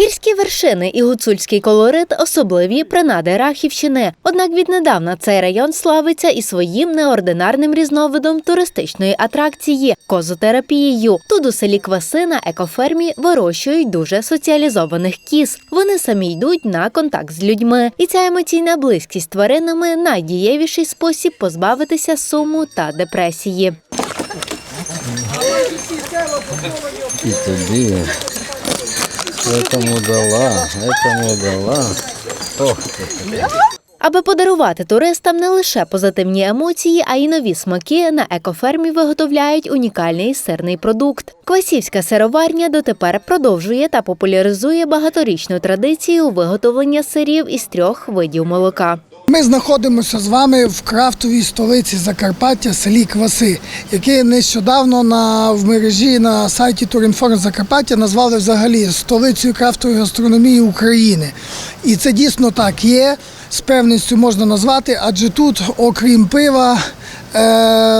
Гірські вершини і гуцульський колорит особливі принади Рахівщини. Однак віднедавна цей район славиться і своїм неординарним різновидом туристичної атракції козотерапією. Тут у селі Кваси на екофермі вирощують дуже соціалізованих кіз. Вони самі йдуть на контакт з людьми, і ця емоційна близькість з тваринами найдієвіший спосіб позбавитися суму та депресії. И тобі. Этому дала, этому дала. Ох. Аби подарувати туристам не лише позитивні емоції, а й нові смаки, на екофермі виготовляють унікальний сирний продукт. Квасівська сироварня дотепер продовжує та популяризує багаторічну традицію виготовлення сирів із трьох видів молока. Ми знаходимося з вами в крафтовій столиці Закарпаття, селі Кваси, яке нещодавно на в мережі на сайті Турінформ Закарпаття назвали взагалі столицею крафтової гастрономії України. І це дійсно так є. З певністю можна назвати, адже тут, окрім пива,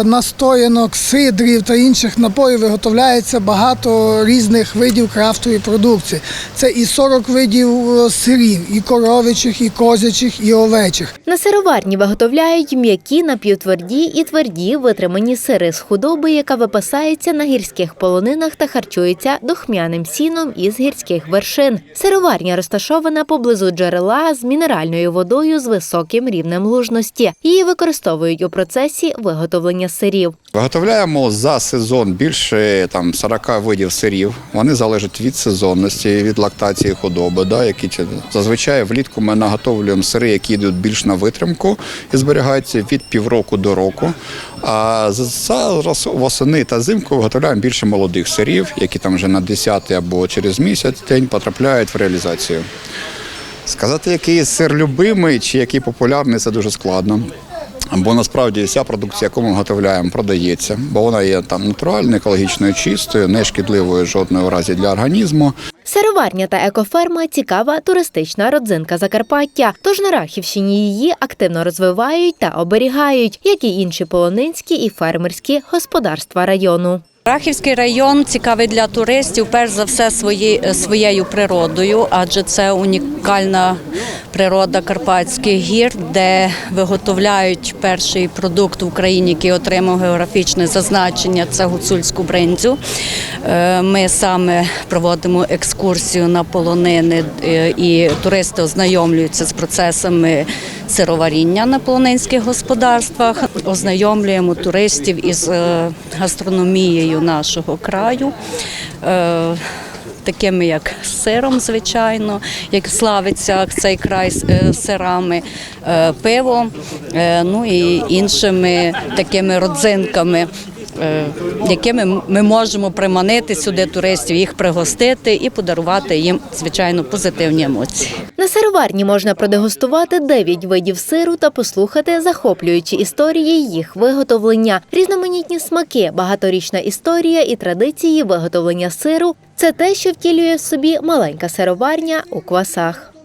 настоянок, сидрів та інших напоїв виготовляється багато різних видів крафтової продукції. Це і 40 видів е, сирів, і коровичих, і козячих, і овечих. На сироварні виготовляють м'які, напівтверді і тверді витримані сири з худоби, яка випасається на гірських полонинах та харчується духмяним сіном із гірських вершин. Сироварня розташована поблизу джерела з мінеральною водою з високим рівнем лужності. Її використовують у процесі виготовлення сирів. Виготовляємо за сезон більше там 40 видів сирів. Вони залежать від сезонності, від лактації худоби. Да, які зазвичай влітку ми наготовлюємо сири, які йдуть більш на витримку і зберігаються від півроку до року. А зараз восени та зимку виготовляємо більше молодих сирів, які там вже на 10 або через місяць день потрапляють в реалізацію. Сказати, який сир любимий чи який популярний, це дуже складно. Бо насправді вся продукція, яку ми готовляємо, продається, бо вона є там натуральною, екологічною, чистою, не шкідливою жодної разі для організму. Сироварня та екоферма цікава туристична родзинка Закарпаття. Тож на Рахівщині її активно розвивають та оберігають, як і інші полонинські і фермерські господарства району. Рахівський район цікавий для туристів, перш за все, свої, своєю природою, адже це унікальна природа Карпатських гір, де виготовляють перший продукт в Україні, який отримав географічне зазначення це гуцульську бринзю. Е, Ми саме проводимо екскурсію на полонини, е, і туристи ознайомлюються з процесами сироваріння на полонинських господарствах, ознайомлюємо туристів із е, гастрономією нашого краю. е, Такими як сиром, звичайно, як славиться цей край е, сирами, пиво, ну і іншими такими родзинками, якими ми можемо приманити сюди туристів, їх пригостити і подарувати їм, звичайно, позитивні емоції. На сироварні можна продегустувати 9 видів сиру та послухати захоплюючі історії їх виготовлення, різноманітні смаки, багаторічна історія і традиції виготовлення сиру це те, що втілює в собі маленька сироварня у квасах.